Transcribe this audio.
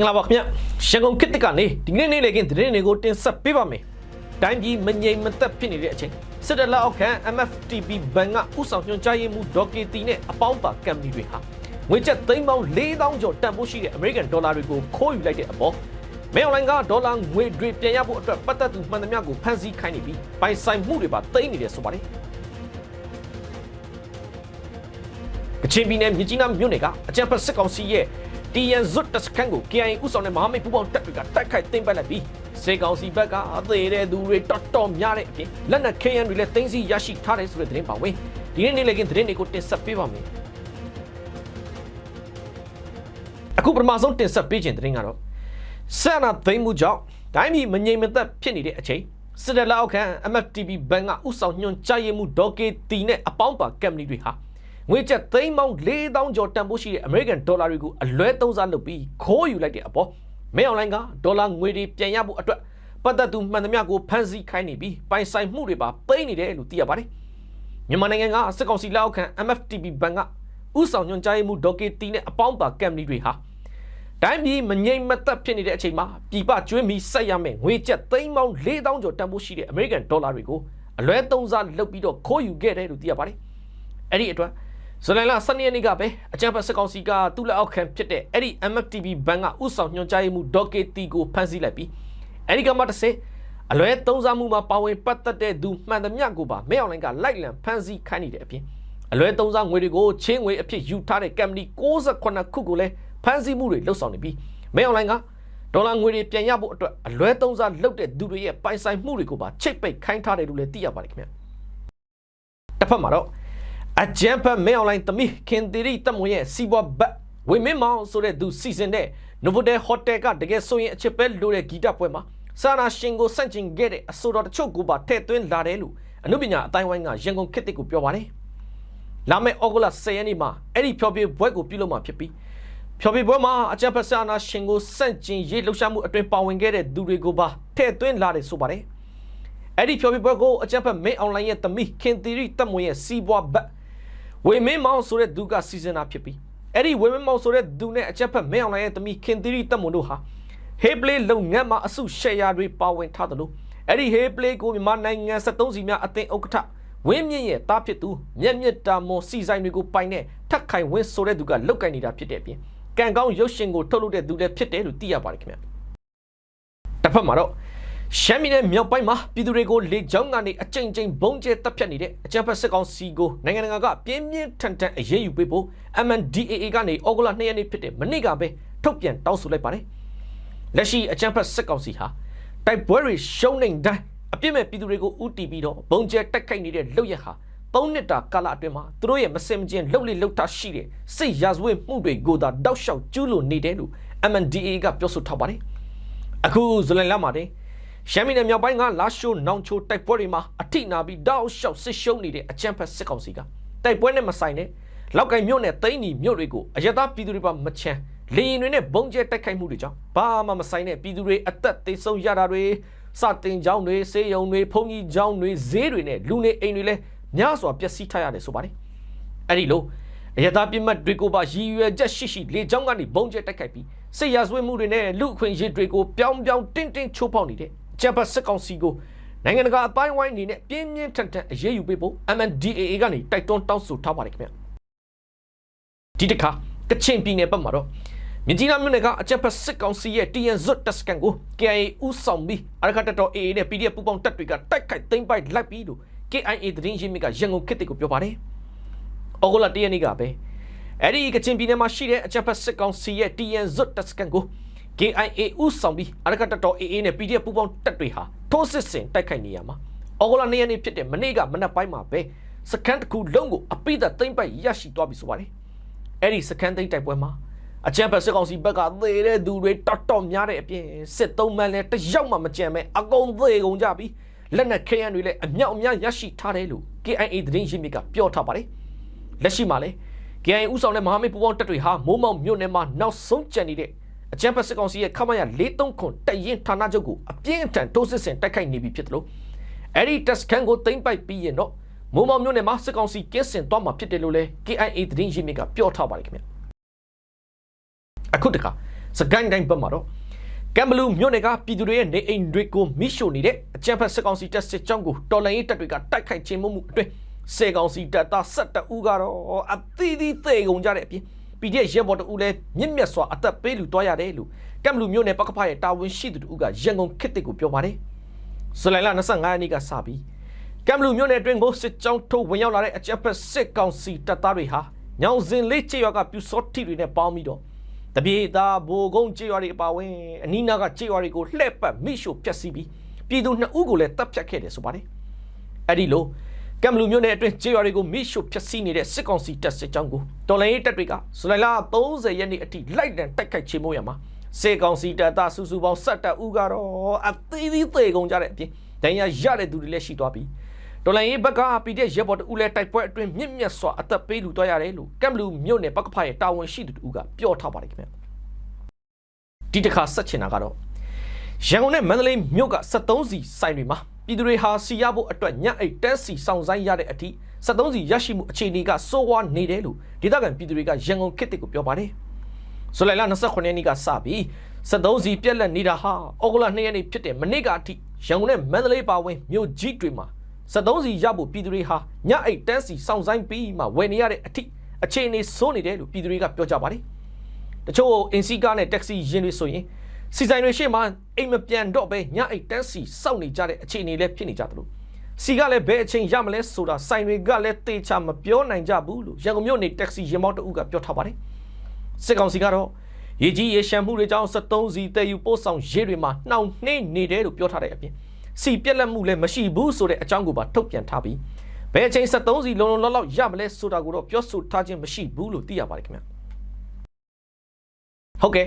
င်္ဂလာပါခင်ဗျရန်ကုန်ခေတ်တစ်ကနေဒီနေ့နေ့လေကင်းသတင်းတွေကိုတင်ဆက်ပေးပါမယ်တိုင်းပြည်မငြိမ်မသက်ဖြစ်နေတဲ့အချိန်စစ်တပ်လက်အောက်ခံ MFTP ဘဏ်ကဥဆောင်ညွှန်ကြားရေးမှူးဒေါ်ကီတီနဲ့အပေါင်းပါကမ်ပဏီတွေဟာငွေကျပ်သိန်းပေါင်း4000ကျော်တန်ဖိုးရှိတဲ့ American Dollar တွေကိုခိုးယူလိုက်တဲ့အပေါ်မဲအွန်လိုင်းကဒေါ်လာငွေတွေပြန်ရဖို့အတွက်ပတ်သက်သူမှန်သမျှကိုဖန်ဆီးခိုင်းနေပြီးပိုင်ဆိုင်မှုတွေပါသိမ်းနေတယ်ဆိုပါတယ်ကချင်ပြည်နယ်မြကြီးနားမြို့နယ်ကအကြံဖတ်စစ်ကောင်စီရဲ့ တီယန်ဇွတ်တစကန်ကို KIA ဥဆောင်တဲ့မဟာမိတ်ပူးပေါင်းတပ်တွေကတိုက်ခိုက်သိမ်းပိုက်လိုက်ပြီးစေကောင်စီဘက်ကအသေးတဲ့သူတွေတော်တော်များတဲ့အပြင်လက်နက် KN တွေလည်းသိမ်းဆီးရရှိထားတယ်ဆိုတဲ့သတင်းပါဝင်ဒီနေ့နေ့လည်းကင်းသတင်းတွေကိုတင်ဆက်ပေးပါမယ်အခုပထမဆုံးတင်ဆက်ပေးခြင်းသတင်းကတော့ဆန္ဒသိမ်းမှုကြောင့်တိုင်းပြည်မငြိမ်မသက်ဖြစ်နေတဲ့အချိန်စစ်တပ်လက်အောက်ခံ MFTB ဘဏ်ကဥဆောင်ညွှန်ကြားရေးမှူးဒေါ်ကေတီနဲ့အပေါင်းပါကမ်ပဏီတွေဟာ ငွေကျပ်သိန်းပေါင်း4000ကျော်တန်ဖိုးရှိတဲ့ American Dollar တွေကိုအလွဲသုံးစားလုပ်ပြီးခိုးယူလိုက်တဲ့အပေါ်မဲအွန်လိုင်းကဒေါ်လာငွေတွေပြန်ရဖို့အတွက်ပတ်သက်သူမှန်သမျှကိုဖမ်းဆီးခိုင်းနေပြီးပိုင်ဆိုင်မှုတွေပါပိတ်နေတယ်လို့သိရပါတယ်မြန်မာနိုင်ငံကစစ်ကောင်စီလက်အောက်ခံ MFTB ဘဏ်ကဥဆောင်ညွှန်ကြားရေးမှူးဒေါ်ကေတီနဲ့အပေါင်းပါကမ်ပဏီတွေဟာတိုင်းပြည်မငြိမ်မသက်ဖြစ်နေတဲ့အချိန်မှာပြည်ပကျွေးမီဆက်ရမယ်ငွေကျပ်သိန်းပေါင်း4000ကျော်တန်ဖိုးရှိတဲ့ American Dollar တွေကိုအလွဲသုံးစားလုပ်ပြီးတော့ခိုးယူခဲ့တယ်လို့သိရပါတယ်အဲ့ဒီအတွက် ဇူလိုင်လ12ရက်နေ့ကပဲအကြံဖတ်စစ်ကောင်စီကသူ့လက်အောက်ခံဖြစ်တဲ့အဲ့ဒီ MFTV ဘဏ်ကဥဆောင်ညွှန်ကြားရေးမှူးဒေါ်ကေတီကိုဖမ်းဆီးလိုက်ပြီးအဲ့ဒီကမှတစ်ဆင့်အလွဲသုံးစားမှုမှာပါဝင်ပတ်သက်တဲ့သူမှန်သမျှကိုပါမဲအွန်လိုင်းကလိုက်လံဖမ်းဆီးခိုင်းနေတဲ့အပြင်အလွဲသုံးစားငွေတွေကိုချင်းငွေအဖြစ်ယူထားတဲ့ကမ်ပဏီ68ခုကိုလည်းဖမ်းဆီးမှုတွေလှုပ်ဆောင်နေပြီးမဲအွန်လိုင်းကဒေါ်လာငွေတွေပြန်ရဖို့အတွက်အလွဲသုံးစားလုပ်တဲ့သူတွေရဲ့ပိုင်ဆိုင်မှုတွေကိုပါချိတ်ပိတ်ခိုင်းထားတယ်လို့လည်းသိရပါတယ်ခင်ဗျတစ်ဖက်မှာတော့ အကြံဖတ်မဲအွန်လိုင်းသမီးခင်သီရီတက်မွန်ရဲ့စီးပွားဘတ်ဝေမင်းမောင်ဆိုတဲ့သူစီစဉ်တဲ့ Novotel Hotel ကတကယ်ဆိုရင်အချစ်ပဲလို့တဲ့ဂီတပွဲမှာစာနာရှင်ကိုစန့်ကျင်ခဲ့တဲ့အဆိုတော်တချို့ကိုပါထည့်သွင်းလာတယ်လို့အနုပညာအတိုင်းဝိုင်းကရန်ကုန်ခေတ်တစ်ကိုပြောပါတယ်။လာမယ့်ဩဂုတ်လ10ရက်နေ့မှာအဲ့ဒီဖျော်ဖြေပွဲကိုပြုလုပ်မှာဖြစ်ပြီးဖျော်ဖြေပွဲမှာအကြံဖတ်စာနာရှင်ကိုစန့်ကျင်ရေးလှုပ်ရှားမှုအတွင်ပါဝင်ခဲ့တဲ့သူတွေကိုပါထည့်သွင်းလာတယ်ဆိုပါတယ်။အဲ့ဒီဖျော်ဖြေပွဲကိုအကြံဖတ်မင်းအွန်လိုင်းရဲ့သမီးခင်သီရီတက်မွန်ရဲ့စီးပွားဘတ် ဝေမင်းမောင်ဆိုတဲ့သူကစီစဉ်တာဖြစ်ပြီးအဲ့ဒီဝေမင်းမောင်ဆိုတဲ့သူနဲ့အချက်ဖက်မင်းအောင်လိုင်းရဲ့သမီးခင်သီရီတက်မွန်တို့ဟာ Hey Play လုပ်ငန်းမှာအစုရှယ်ယာတွေပါဝင်ထားတယ်လို့အဲ့ဒီ Hey Play ကိုမြန်မာနိုင်ငံ73စီများအသင်းဥက္ကဋ္ဌဝင်းမြင့်ရဲ့တားဖြစ်သူမြက်မြက်တာမွန်စီဆိုင်တွေကိုပိုင်တဲ့ထက်ခိုင်ဝင်းဆိုတဲ့သူကလုတ်ကင်နေတာဖြစ်တဲ့အပြင်ကံကောင်းရုပ်ရှင်ကိုထုတ်လုပ်တဲ့သူလည်းဖြစ်တယ်လို့သိရပါတယ်ခင်ဗျတစ်ဖက်မှာတော့ ရှမ်းပြည်နယ်မြောက်ပိုင်းမှာပြည်သူတွေကိုလေကြောင်းကနေအကြိမ်ကြိမ်ဘုံကျဲတပ်ဖြတ်နေတဲ့အကြမ်းဖက်စစ်ကောင်စီကိုနိုင်ငံတကာကပြင်းပြင်းထန်ထန်အရေးယူပေးဖို့ MNDAA ကနေဩဂုတ်လ2ရက်နေ့ဖြစ်တဲ့မနေ့ကပဲထုတ်ပြန်တောင်းဆိုလိုက်ပါတယ်။လက်ရှိအကြမ်းဖက်စစ်ကောင်စီဟာတိုက်ပွဲတွေရှုံးနေတိုင်းအပြစ်မဲ့ပြည်သူတွေကိုဥတီပြီးတော့ဘုံကျဲတက်ခိုက်နေတဲ့လုပ်ရက်ဟာ၃နှစ်တာကာလအတွင်းမှာသူတို့ရဲ့မစင်မကျင်လှုပ်လေလှုပ်ထားရှိတဲ့စစ်ရာဇဝတ်မှုတွေကိုသာတောက်လျှောက်ကျူးလွန်နေတယ်လို့ MNDAA ကပြောဆိုထားပါတယ်။အခုဇူလိုင်လမှာတင် ရှမ်းပြည်နယ်မြောက်ပိုင်းကလာရှိုးနောင်ချိုတိုက်ပွဲတွေမှာအထိနာပြီးတောက်လျှောက်စစ်ရှုံးနေတဲ့အကြမ်းဖက်စစ်ကောင်စီကတိုက်ပွဲနဲ့မဆိုင်တဲ့လောက်ကင်မြို့နယ်သိန်းနီမြို့တွေကိုအရသာပြည်သူတွေပါမချမ်းလေရင်တွေနဲ့ဘုံကျဲတိုက်ခိုက်မှုတွေကြောင့်ဘာမှမဆိုင်တဲ့ပြည်သူတွေအသက်သေဆုံးရတာတွေစတင်ကြောင်းတွေဆေးရုံတွေဖုန်ကြီးကြောင်းတွေဈေးတွေနဲ့လူနေအိမ်တွေလည်းများစွာပျက်စီးထားရတယ်ဆိုပါတယ်အဲ့ဒီလိုအရသာပြစ်မှတ်တွေကိုပါရည်ရွယ်ချက်ရှိရှိလေကြောင်းကနေဘုံကျဲတိုက်ခိုက်ပြီးစစ်ရာဇဝတ်မှုတွေနဲ့လူအခွင့်အရေးတွေကိုပြောင်းပြောင်းတင်းတင်းချိုးဖောက်နေတဲ့ ဂျပန်စစ်ကောင်စီကိုနိုင်ငံတကာအတိုင်းဝိုင်းအနေနဲ့ပြင်းပြင်းထန်ထန်အရေးယူပေးဖို့ MNDAA ကနေတိုက်တွန်းတောင်းဆိုထားပါတယ်ခင်ဗျဒီတစ်ခါကချင်ပြည်နယ်ဘက်မှာတော့မြကြီးနားမြို့နယ်ကအကြက်ဖက်စစ်ကောင်စီရဲ့ TN ဇွတ်တက်စကန်ကို KIA ဥဆောင်ပြီးအရခတ်တော် AA နဲ့ PDF ပူးပေါင်းတပ်တွေကတိုက်ခိုက်သိမ်းပိုက်လိုက်ပြီးလို့ KIA သတင်းရင်းမြစ်ကရန်ကုန်ခေတ်တွေကိုပြောပါတယ်။ဩဂုတ်လ၁ရက်နေ့ကပဲအဲ့ဒီကချင်ပြည်နယ်မှာရှိတဲ့အကြက်ဖက်စစ်ကောင်စီရဲ့ TN ဇွတ်တက်စကန်ကို KIA ဥဆောင်ပြီးအရကတတော် AA နဲ့ PDF ပူးပေါင်းတပ်တွေဟာထိုးစစ်ဆင်တိုက်ခိုက်နေရမှာဩဂုတ်လ၂ရက်နေ့ဖြစ်တဲ့မနေ့ကမနက်ပိုင်းမှာပဲစကန်တစ်ခုလုံးကိုအပိသက်သိမ့်ပိုက်ရရှိသွားပြီဆိုပါတယ်အဲ့ဒီစကန်သိမ့်တိုက်ပွဲမှာအချမ်းဖက်စစ်ကောင်စီဘက်ကသေတဲ့သူတွေတော်တော်များတဲ့အပြင်စစ်သုံးမှန်းလဲတယောက်မှမကြံပဲအကုန်သေကုန်ကြပြီလက်နက်ခဲယမ်းတွေလည်းအမြောက်အများရရှိထားတယ်လို့ KIA သတင်းရင်းမြစ်ကပြောထားပါတယ်လက်ရှိမှာလဲ KIA ဥဆောင်တဲ့မဟာမိတ်ပူးပေါင်းတပ်တွေဟာမိုးမောင်မြို့နယ်မှာနောက်ဆုံးကျန်နေတဲ့ အကြံဖက်စစ်ကောင်စီရဲ့ခမရ43ခွန်တရင်ဌာနချုပ်ကိုအပြင်းအထန်တိုးစစ်ဆင်တိုက်ခိုက်နေပြီဖြစ်တယ်လို့အဲ့ဒီတက်စကန်ကိုသိမ်းပိုက်ပြီးရင်တော့မိုးမောင်မြို့နယ်မှာစစ်ကောင်စီကင်းစင်သွားမှာဖြစ်တယ်လို့လဲ KIA သတင်းရင်းမြစ်ကပြောထားပါတယ်ခင်ဗျအခုတခါစကိုင်းတိုင်းဘက်မှာတော့ကမ်ဘလူးမြို့နယ်ကပြည်သူတွေရဲ့နေအိမ်တွေကိုမိရှို့နေတဲ့အကြမ်းဖက်စစ်ကောင်စီတပ်စစ်ကြောင်းကိုတော်လှန်ရေးတပ်တွေကတိုက်ခိုက်ခြင်းမှုမှုအတွင်းစေကောင်စီတပ်သား12ဦးကတော့အသီးသီးသေကုန်ကြတဲ့အပြင် PDF ရဲဘော်တဦးလည်းမြင့်မြတ်စွာအသက်ပေးလူသွားရတယ်လို့ကမ်ဘလူးမြို့နယ်ပကဖရဲ့တာဝန်ရှိသူတို့ကရန်ကုန်ခေတ်တစ်ကိုပြောပါတယ်ဇူလိုင်လ25ရက်နေ့ကစပြီးကမ်ဘလူးမြို့နယ်အတွင်းကိုစစ်ကြောင်းထိုးဝင်ရောက်လာတဲ့အကြမ်းဖက်စစ်ကောင်စီတပ်သားတွေဟာညောင်စင်လေးချေရွာကပြူစောတိတွေနဲ့ပေါင်းပြီးတော့တပြေသားဘိုကုန်းချေရွာတွေအပါအဝင်အနီးနားကချေရွာတွေကိုလှည့်ပတ်မိရှို့ဖျက်ဆီးပြီးပြည်သူနှစ်ဦးကိုလည်းတပ်ဖြတ်ခဲ့တယ်ဆိုပါတယ်အဲ့ဒီလို ကမ်ဘလူးမြို့နယ်အတွင်းကျေးရွာတွေကိုမိရှုဖျက်ဆီးနေတဲ့စစ်ကောင်စီတပ်စစ်ကြောင်းကိုတော်လိုင်းရေးတပ်တွေကဇူလိုင်လ30ရက်နေ့အထိလိုက်လံတိုက်ခိုက်ချေမှုရမှာစစ်ကောင်စီတပ်သားစုစုပေါင်း7တပ်ဦးကတော့အသေးသေးသေးကုန်ကြတဲ့အပြင်ဒဏ်ရာရတဲ့သူတွေလည်းရှိသွားပြီတော်လိုင်းရေးဘက်ကပီတဲ့ရဲဘော်တဦးလည်းတိုက်ပွဲအတွင်းမြင့်မြတ်စွာအသက်ပေးလူသွားရတယ်လို့ကမ်ဘလူးမြို့နယ်ပကဖရဲ့တာဝန်ရှိသူတူကပြောထားပါတယ်ခင်ဗျဒီတစ်ခါဆက်ချင်တာကတော့ရန်ကုန်နဲ့မန္တလေးမြို့က73စီဆိုင်တွေမှာ ပြည်သူတွေဟာစီရဖို့အတွက်ညအိတ်တန်းစီစောင့်ဆိုင်ရတဲ့အထိ73စီရရှိမှုအခြေအနေကစိုးဝါးနေတယ်လို့ဒေသခံပြည်သူတွေကရန်ကုန်ခေတ်တစ်ကိုပြောပါတယ်။ဇူလိုင်လ29ရက်နေ့ကစပြီး73စီပြက်လက်နေတာဟာဩဂုတ်လ2ရက်နေ့ဖြစ်တဲ့မနေ့ကအထိရန်ကုန်နဲ့မန္တလေးပါဝင်မြို့ကြီးတွေမှာ73စီရဖို့ပြည်သူတွေဟာညအိတ်တန်းစီစောင့်ဆိုင်ပြီးမှဝယ်နေရတဲ့အထိအခြေအနေဆိုးနေတယ်လို့ပြည်သူတွေကပြောကြပါတယ်။တချို့အင်စီကားနဲ့တက္ကစီယာဉ်တွေဆိုရင် စီဆိုင်တွေရှေ့မှာအိမ်မပြန်တော့ပဲညအိတ်တန်းစီစောင့်နေကြတဲ့အခြေအနေလည်းဖြစ်နေကြသလိုစီကလည်းဘယ်အချိန်ရမလဲဆိုတာဆိုင်တွေကလည်းတေချာမပြောနိုင်ကြဘူးလို့ရန်ကုန်မြို့နေတက္ကစီယာဉ်မောင်းတဦးကပြောထားပါတယ်စစ်ကောင်စီကတော့ရေကြီးရေရှမ်းမှုတွေကြောင့်73စီတည်ယူပို့ဆောင်ရေးတွေမှာနှောင့်နှေးနေတယ်လို့ပြောထားတဲ့အပြင်စီပြက်လက်မှုလည်းမရှိဘူးဆိုတဲ့အကြောင်းကိုပါထုတ်ပြန်ထားပြီးဘယ်အချိန်73စီလုံလုံလောက်လောက်ရမလဲဆိုတာကိုတော့ပြောဆိုထားခြင်းမရှိဘူးလို့သိရပါတယ်ခင်ဗျာဟုတ်ကဲ့